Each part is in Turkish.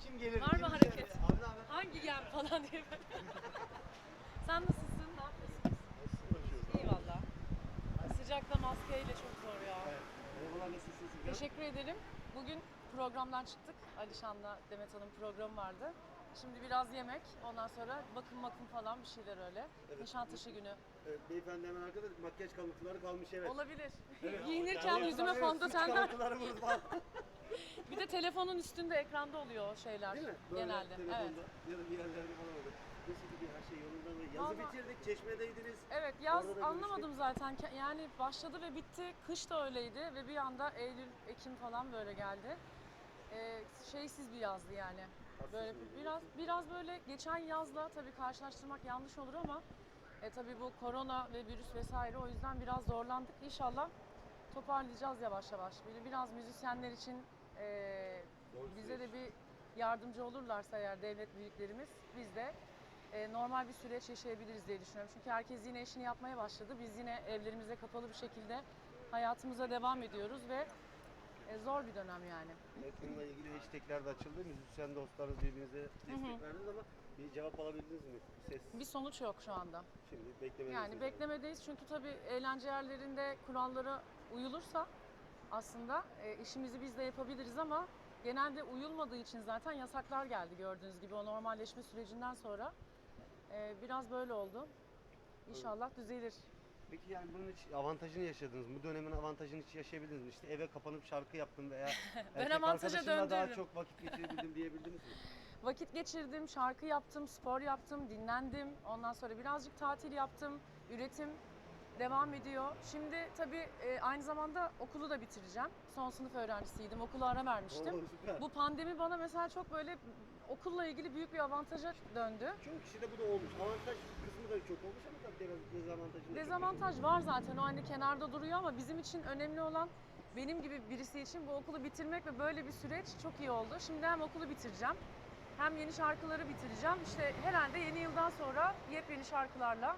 kim gelir? Var mı hareket? Abi haber? Hangi gem falan diye. Sen nasılsın? Ne yapıyorsun? İyi valla. Sıcakta maskeyle çok zor ya. Evet. Merhabalar nasılsınız? Teşekkür ederim. Bugün programdan çıktık. Alişan'la Demet Hanım programı vardı. Şimdi biraz yemek, ondan sonra bakım bakım falan bir şeyler öyle. Evet. Nişantaşı günü. Evet, beyefendi hemen arkada makyaj kalıntıları kalmış evet. Olabilir. Evet. Giyinirken yüzüme suç kalıntılarımız var. Bir de telefonun üstünde ekranda oluyor o şeyler Değil mi? Böyle genelde. telefonda Evet. ya da bir yerlerde falan olur. Nasıl gidiyor her şey yolunda mı? Yazı Vallahi- bitirdik, çeşmedeydiniz. Evet yaz Orada da anlamadım zaten. Ke- Yani başladı ve bitti. Kış da öyleydi ve bir anda Eylül, Ekim falan böyle geldi. Ee, şeysiz bir yazdı yani. Böyle biraz biraz böyle geçen yazla tabii karşılaştırmak yanlış olur ama e, tabii bu korona ve virüs vesaire o yüzden biraz zorlandık. İnşallah toparlayacağız yavaş yavaş. Böyle biraz müzisyenler için e, bize de bir yardımcı olurlarsa eğer devlet büyüklerimiz biz de e, normal bir süreç yaşayabiliriz diye düşünüyorum. Çünkü herkes yine işini yapmaya başladı. Biz yine evlerimize kapalı bir şekilde hayatımıza devam ediyoruz ve e, zor bir dönem yani. Bununla ilgili hashtagler de açıldı. Müzisyen dostlarınız birbirinize destek verdiniz ama bir cevap alabildiniz mi? Ses Bir sonuç yok şu anda. şimdi beklemediniz. Yani beklemedeyiz çünkü tabii eğlence yerlerinde kurallara uyulursa aslında e, işimizi biz de yapabiliriz ama genelde uyulmadığı için zaten yasaklar geldi gördüğünüz gibi o normalleşme sürecinden sonra e, biraz böyle oldu. İnşallah düzelir. Peki yani bunun hiç avantajını yaşadınız mı? Bu dönemin avantajını hiç yaşayabildiniz mi? İşte eve kapanıp şarkı yaptım veya erkek avantaja arkadaşımla daha çok vakit geçirebildim diyebildiniz mi? Vakit geçirdim, şarkı yaptım, spor yaptım, dinlendim. Ondan sonra birazcık tatil yaptım, üretim devam ediyor. Şimdi tabii e, aynı zamanda okulu da bitireceğim. Son sınıf öğrencisiydim, okula ara vermiştim. Oo, süper. Bu pandemi bana mesela çok böyle okulla ilgili büyük bir avantaja döndü. Çoğu kişide bu da olmuş. Avantaj kısmı da çok olmuş ama tabii dezavantajı da Dezavantaj var zaten o hani kenarda duruyor ama bizim için önemli olan benim gibi birisi için bu okulu bitirmek ve böyle bir süreç çok iyi oldu. Şimdi hem okulu bitireceğim hem yeni şarkıları bitireceğim. İşte herhalde yeni yıldan sonra yepyeni şarkılarla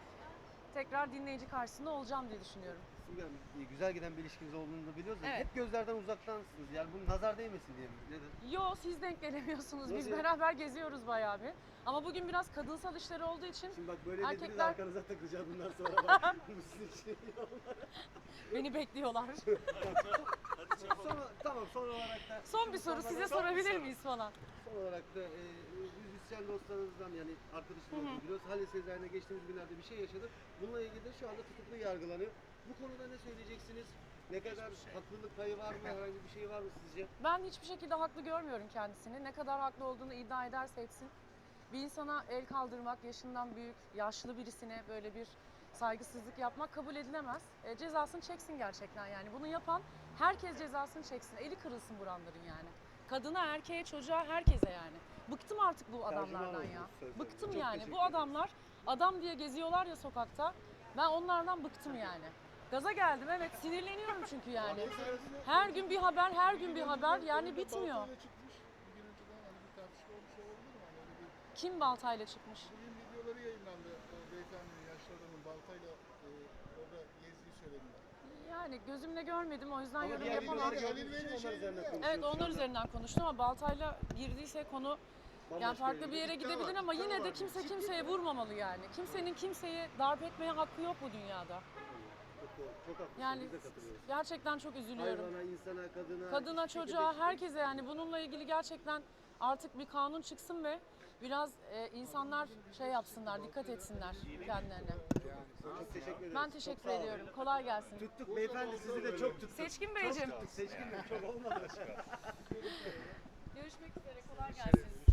tekrar dinleyici karşısında olacağım diye düşünüyorum. Simge Hanım, e, güzel giden bir ilişkiniz olduğunu da biliyoruz. da Evet. Hep gözlerden uzaktansınız. Yani bu nazar değmesin diye mi? Nedir? Yo siz denk gelemiyorsunuz. Biz Nasıl? beraber geziyoruz bayağı bir. Ama bugün biraz kadınsal işleri olduğu için Şimdi bak böyle dediniz Erkekler- arkanıza takacağım bundan sonra bak. bu sizin beni bekliyorlar. Sonra, tamam son olarak da Son bir soru size sorabilir miyiz falan? Son olarak da e, müzisyen dostlarınızdan yani arkadaşınızdan biliyoruz. Halil Sezai'ne geçtiğimiz günlerde bir şey yaşadı. Bununla ilgili de şu anda tutuklu yargılanıyor. Bu konuda ne söyleyeceksiniz? Ne kadar haklılık payı var mı? Herhangi bir şey var mı sizce? Ben hiçbir şekilde haklı görmüyorum kendisini. Ne kadar haklı olduğunu iddia ederse etsin. Bir insana el kaldırmak, yaşından büyük, yaşlı birisine böyle bir saygısızlık yapmak kabul edilemez. E, cezasını çeksin gerçekten yani. Bunu yapan herkes cezasını çeksin. Eli kırılsın buranların yani. Kadına, erkeğe, çocuğa, herkese yani. Bıktım artık bu adamlardan ya. Bıktım Çok yani. Bu adamlar adam diye geziyorlar ya sokakta. Ben onlardan bıktım yani. Gaza geldim evet sinirleniyorum çünkü yani. Her gün bir haber, her gün bir haber yani bitmiyor. Hani bir Kim baltayla çıkmış? bugün videoları yayınlandı. O beyefendinin yaşlı adamın baltayla e, orada gezdiği söyleniyor. Yani gözümle görmedim o yüzden yorum yapamam. Halil şey Evet onlar üzerinden konuştum ama baltayla girdiyse konu yani farklı bir yere gidebilir ama yine de kimse kimseye vurmamalı yani. Kimsenin kimseyi darp etmeye hakkı yok bu dünyada. Çok çok. Yani Biz de katılıyoruz. gerçekten çok üzülüyorum. Hayvana, insana, kadına, Kadına, çocuğa, herkese yani bununla ilgili gerçekten artık bir kanun çıksın ve biraz e, insanlar şey yapsınlar, dikkat etsinler kendilerine. Çok teşekkür ederiz. Ben Çok teşekkür ediyorum. Kolay gelsin. Tuttuk beyefendi sizi de çok tuttuk. Seçkin Çok Beyciğim. tuttuk. Seçkin Bey çok olmadı. Görüşmek üzere. Kolay gelsin.